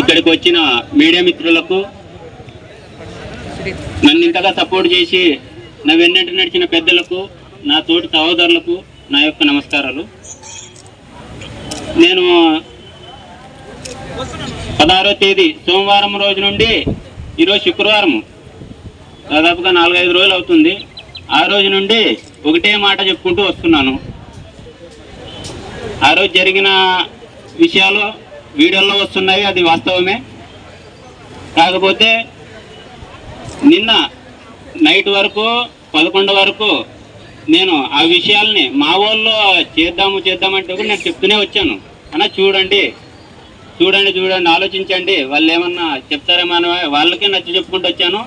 ఇక్కడికి వచ్చిన మీడియా మిత్రులకు నన్ను ఇంతగా సపోర్ట్ చేసి నా వెన్నెంట నడిచిన పెద్దలకు నా తోటి సహోదరులకు నా యొక్క నమస్కారాలు. నేను పదహారో తేదీ సోమవారం రోజు నుండి ఈరోజు శుక్రవారం దాదాపుగా నాలుగైదు రోజులు అవుతుంది. ఆ రోజు నుండి ఒకటే మాట చెప్పుకుంటూ వస్తున్నాను. ఆ రోజు జరిగిన విషయాలు వీడియోలో వస్తున్నాయి అది వాస్తవమే. కాకపోతే నిన్న నైట్ వరకు పదకొండు వరకు నేను ఆ విషయాల్ని మా వాళ్ళు చేద్దాము చేద్దామంటే కూడా నేను చెప్తూనే వచ్చాను. అన్న చూడండి. చూడండి చూడండి ఆలోచించండి. వాళ్ళు ఏమన్నా చెప్తారేమో అని వాళ్ళకే నచ్చి చెప్పుకుంటూ వచ్చాను.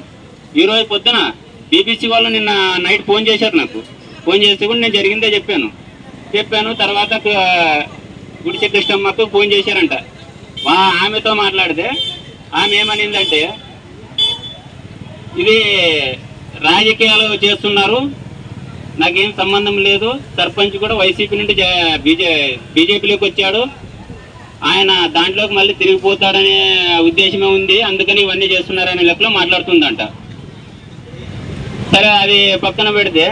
ఈరోజు పొద్దున బీబీసీ వాళ్ళు నిన్న నైట్ ఫోన్ చేశారు నాకు. ఫోన్ చేస్తే కూడా నేను జరిగిందే చెప్పాను. చెప్పాను తర్వాత ఆ, కృష్ణమ్మకు ఫోన్ చేశారంట. మా ఆమెతో మాట్లాడితే ఆమె ఏమనిందంటే ఇది రాజకీయాలు చేస్తున్నారు నాకేం సంబంధం లేదు సర్పంచ్ కూడా వైసీపీ నుండి బీజే బీజేపీలోకి వచ్చాడు ఆయన దాంట్లోకి మళ్ళీ తిరిగిపోతాడనే ఉద్దేశమే ఉంది అందుకని ఇవన్నీ చేస్తున్నారనే లెక్కలో మాట్లాడుతుందంట. సరే అది పక్కన పెడితే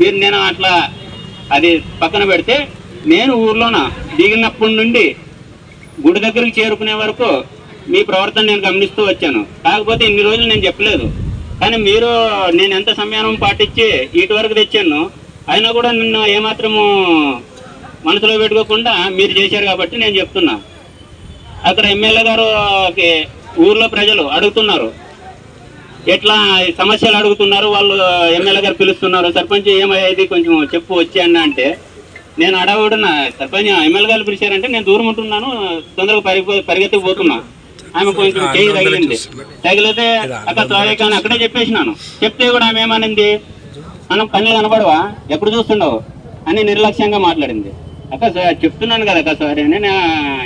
మీరు నేను అట్లా అది పక్కన పెడితే నేను ఊర్లోన దిగినప్పటి నుండి గుడి దగ్గరికి చేరుకునే వరకు మీ ప్రవర్తన నేను గమనిస్తూ వచ్చాను. కాకపోతే ఇన్ని రోజులు నేను చెప్పలేదు. కానీ మీరు నేను ఎంత సమయానం పాటించి ఇటు వరకు తెచ్చాను అయినా కూడా నిన్ను ఏమాత్రము మనసులో పెట్టుకోకుండా మీరు చేశారు కాబట్టి నేను చెప్తున్నా. అక్కడ ఎమ్మెల్యే గారు ఊర్లో ప్రజలు అడుగుతున్నారు. ఎట్లా సమస్యలు అడుగుతున్నారు? వాళ్ళు ఎమ్మెల్యే గారు పిలుస్తున్నారు. సర్పంచ్ ఏమయ్యేది? కొంచెం చెప్పు వచ్చాను అంటే. నేను అడగడున్నా సర్పంచ్ ఎమ్మెల్యే గారు పిలిచారంటే నేను దూరం ఉంటున్నాను తొందరగా పరిగె పరిగెత్తుకు పోతున్నా ఆమె కొంచెం చేయి తగిలింది. తగిలితే అక్కడ కానీ అక్కడే చెప్పేసినాను. చెప్తే కూడా ఆమె ఏమనింది? మనం కళ్ళు కనపడవా ఎప్పుడు చూస్తుండవు? అని నిర్లక్ష్యంగా మాట్లాడింది. అక్క సార్ చెప్తున్నాను కదా అక్క సారీ నేను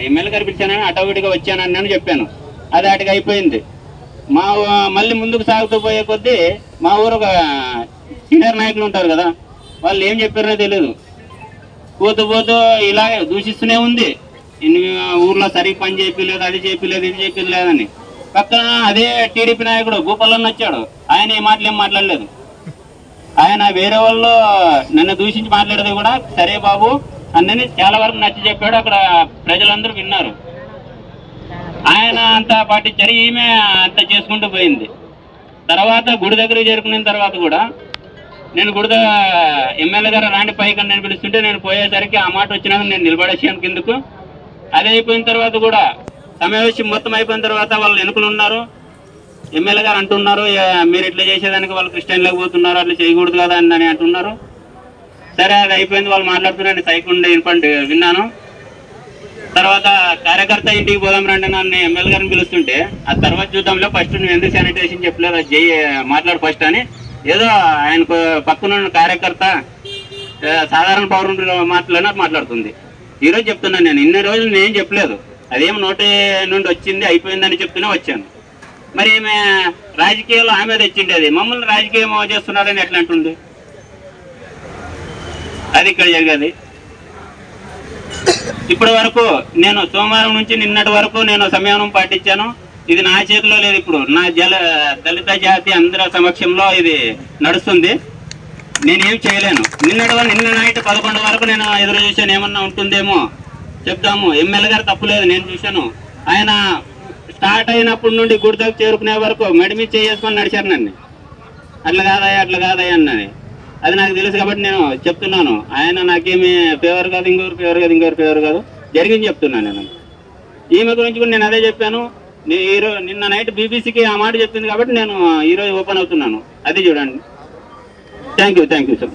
ఎమ్మెల్యే గారు పిలిచానని అటోమేటిక్గా వచ్చానని నేను చెప్పాను. అది అటుగా అయిపోయింది. మా మళ్ళీ ముందుకు సాగుతూ పోయే కొద్దీ మా ఊరు ఒక సీనియర్ నాయకులు ఉంటారు కదా వాళ్ళు ఏం చెప్పారో తెలియదు పోతూ పోతూ ఇలాగే దూషిస్తూనే ఉంది. ఊర్లో సరిగ్గా పని చేయలేదు అది చేయలేదు ఇది చేయలేదని పక్కన అదే టీడీపీ నాయకుడు భూపాలన్న వచ్చాడు. ఆయన ఏ మాటలు ఏం మాట్లాడలేదు. ఆయన వేరే వాళ్ళు నన్ను దూషించి మాట్లాడేది కూడా సరే బాబు అన్నని చాలా వరకు నచ్చి చెప్పాడు. అక్కడ ప్రజలందరూ విన్నారు. ఆయన అంత పాటించారు ఈమె అంత చేసుకుంటూ పోయింది. తర్వాత గుడి దగ్గర చేరుకున్న తర్వాత కూడా నేను గుడి ఎమ్మెల్యే గారు రాండి పైకి నేను పిలుస్తుంటే నేను పోయేసరికి ఆ మాట వచ్చినాక నేను నిలబడేసాను కిందకు. అది అయిపోయిన తర్వాత కూడా సమావేశం మొత్తం అయిపోయిన తర్వాత వాళ్ళు వెనుకలు ఉన్నారు. ఎమ్మెల్యే గారు అంటున్నారు మీరు ఇట్లా చేసేదానికి వాళ్ళు క్రిస్టియన్లకు పోతున్నారు అట్లా చేయకూడదు కదా అని అని అంటున్నారు. సరే అది అయిపోయింది. వాళ్ళు మాట్లాడుతున్నారు సైకుండా ఇన్పండి విన్నాను. తర్వాత కార్యకర్త ఇంటికి పోదాం రండి నన్ను ఎమ్మెల్యే గారిని పిలుస్తుంటే ఆ తర్వాత చూద్దాంలో ఫస్ట్ నువ్వు ఎందుకు శానిటైజేషన్ చెప్పలేదు అది మాట్లాడు ఫస్ట్ అని ఏదో ఆయనకు పక్కనున్న కార్యకర్త సాధారణ పౌరుల మాటలోనే మాట్లాడుతుంది. ఈరోజు చెప్తున్నాను నేను ఇన్ని రోజులు నేను చెప్పలేదు. అదేం నోటి నుండి వచ్చింది అయిపోయిందని చెప్తూనే వచ్చాను. మరి ఈమె రాజకీయాలు ఆమె తెచ్చింది అది. మమ్మల్ని రాజకీయం చేస్తున్నారని ఎట్లా అంటుంది? అది ఇక్కడ జరిగేది. ఇప్పటి వరకు నేను సోమవారం నుంచి నిన్నటి వరకు నేను సమయానం పాటించాను. ఇది నా చేతిలో లేదు ఇప్పుడు. నా జల దళిత జాతి అందరి సమక్షంలో ఇది నడుస్తుంది. నేనేం చేయలేను. నిన్నటి నిన్న నైట్ పదకొండు వరకు నేను ఎదురు చూశాను. ఏమన్నా ఉంటుందేమో చెప్తాము ఎమ్మెల్యే గారు తప్పులేదు నేను చూశాను. ఆయన స్టార్ట్ అయినప్పటి నుండి గుడి దగ్గర చేరుకునే వరకు మెడిమి చేసుకొని నడిచారు నన్ను. అట్లా కాదయ్యా అట్లా కాదయ్యా అన్నది. అది నాకు తెలుసు కాబట్టి నేను చెప్తున్నాను. ఆయన నాకేమి ఫేవర్ కాదు ఇంకొకరు ఫేవర్ కాదు ఇంకొకరు ఫేవర్ కాదు. జరిగింది చెప్తున్నాను నేను. ఈమె గురించి కూడా నేను అదే చెప్పాను. ఈరోజు నిన్న నైట్ బీబీసీకి ఆ మాట చెప్పింది కాబట్టి నేను ఈరోజు ఓపెన్ అవుతున్నాను. అది చూడండి. Thank you thank you sir.